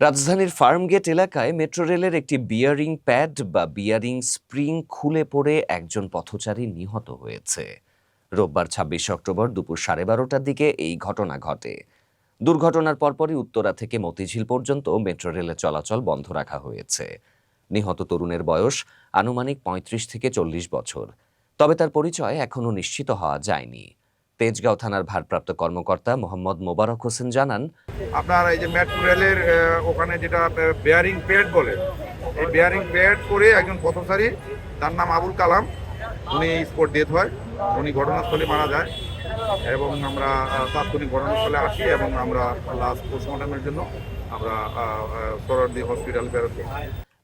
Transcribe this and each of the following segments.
রাজধানীর ফার্মগেট এলাকায় মেট্রো রেলের একটি বিয়ারিং প্যাড বা বিয়ারিং স্প্রিং খুলে পড়ে একজন পথচারী নিহত হয়েছে। রোববার ছাব্বিশে অক্টোবর দুপুর সাড়ে বারোটার দিকে এই ঘটনা ঘটে। দুর্ঘটনার পরপরই উত্তরা থেকে মতিঝিল পর্যন্ত মেট্রো রেলের চলাচল বন্ধ রাখা হয়েছে। নিহত তরুণের বয়স আনুমানিক পঁয়ত্রিশ থেকে চল্লিশ বছর। তবে তার পরিচয় এখনও নিশ্চিত হওয়া যায়নি। তেজগাঁও থানার ভারপ্রাপ্ত কর্মকর্তা মোহাম্মদ মোবারক হোসেন জানান, আপনার এই যে মেট্রো রেলের ওখানে যেটা বেয়ারিং প্যাড বলে, এই বেয়ারিং প্যাড করে একজন পথচারী, তার নাম আবুল কালাম, উনি স্পট ডেথ হয়, উনি ঘটনাস্থলে মারা যায়। এবং আমরা তাৎক্ষণিক ঘটনাস্থলে আসি এবং আমরা লাস্ট পোস্টমর্টমের জন্য আমরা সরদি হসপিটাল করি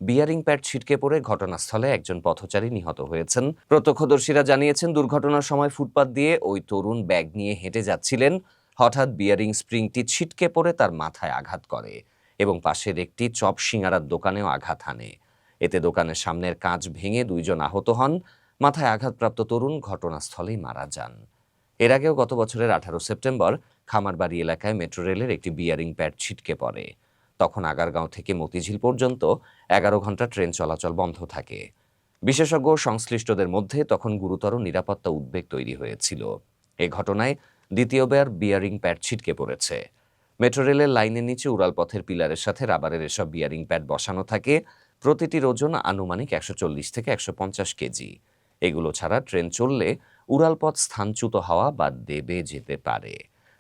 বিয়ারিং প্যাড ছিটকে পড়ে ঘটনাস্থলে একজন পথচারী নিহত হয়েছেন। প্রত্যক্ষদর্শীরা জানিয়েছেন, দুর্ঘটনার সময় ফুটপাত দিয়ে ওই তরুণ ব্যাগ নিয়ে হেঁটে যাচ্ছিলেন। হঠাৎ বিয়ারিং স্প্রিংটি ছিটকে পড়ে তার মাথায় আঘাত করে এবং পাশের একটি চপ সিঙ্গারার দোকানেও আঘাত হানে। এতে দোকানের সামনের কাঁচ ভেঙে দুইজন আহত হন। মাথায় আঘাতপ্রাপ্ত তরুণ ঘটনাস্থলেই মারা যান। এর আগেও গত বছরের আঠারো সেপ্টেম্বর, খামারবাড়ি এলাকায় মেট্রো রেলের একটি বিয়ারিং প্যাড ছিটকে পড়ে। তখন আগারগাঁও থেকে মতিঝিল পর্যন্ত এগারো ঘণ্টা ট্রেন চলাচল বন্ধ থাকে। বিশেষজ্ঞ সংশ্লিষ্টদের মধ্যে তখন গুরুতর নিরাপত্তা উদ্বেগ তৈরি হয়েছিল। এ ঘটনায় দ্বিতীয়বার বিয়ারিং প্যাড ছিটকে পড়েছে। মেট্রো রেলের লাইনের নিচে উড়ালপথের পিলারের সাথে রাবারের এসব বিয়ারিং প্যাড বসানো থাকে। প্রতিটির ওজন আনুমানিক একশো চল্লিশ থেকে একশো পঞ্চাশ কেজি। এগুলো ছাড়া ট্রেন চললে উড়ালপথ স্থানচ্যুত হওয়া বা দেবে যেতে পারে।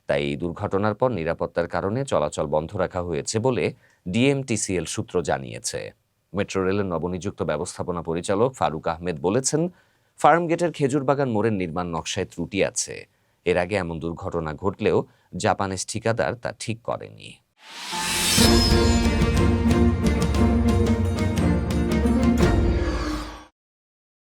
তাই এই দুর্ঘটনার পর নিরাপত্তার কারণে চলাচল বন্ধ রাখা হয়েছে বলে ডিএমটিসিএল সূত্র জানিয়েছে। মেট্রো রেলের নবনিযুক্ত ব্যবস্থাপনা পরিচালক ফারুক আহমেদ বলেছেন, ফার্মগেটের খেজুর বাগান মোড়ের নির্মাণ নকশায় ত্রুটি আছে। এর আগে এমন দুর্ঘটনা ঘটলেও জাপানের ঠিকাদার তা ঠিক করেনি।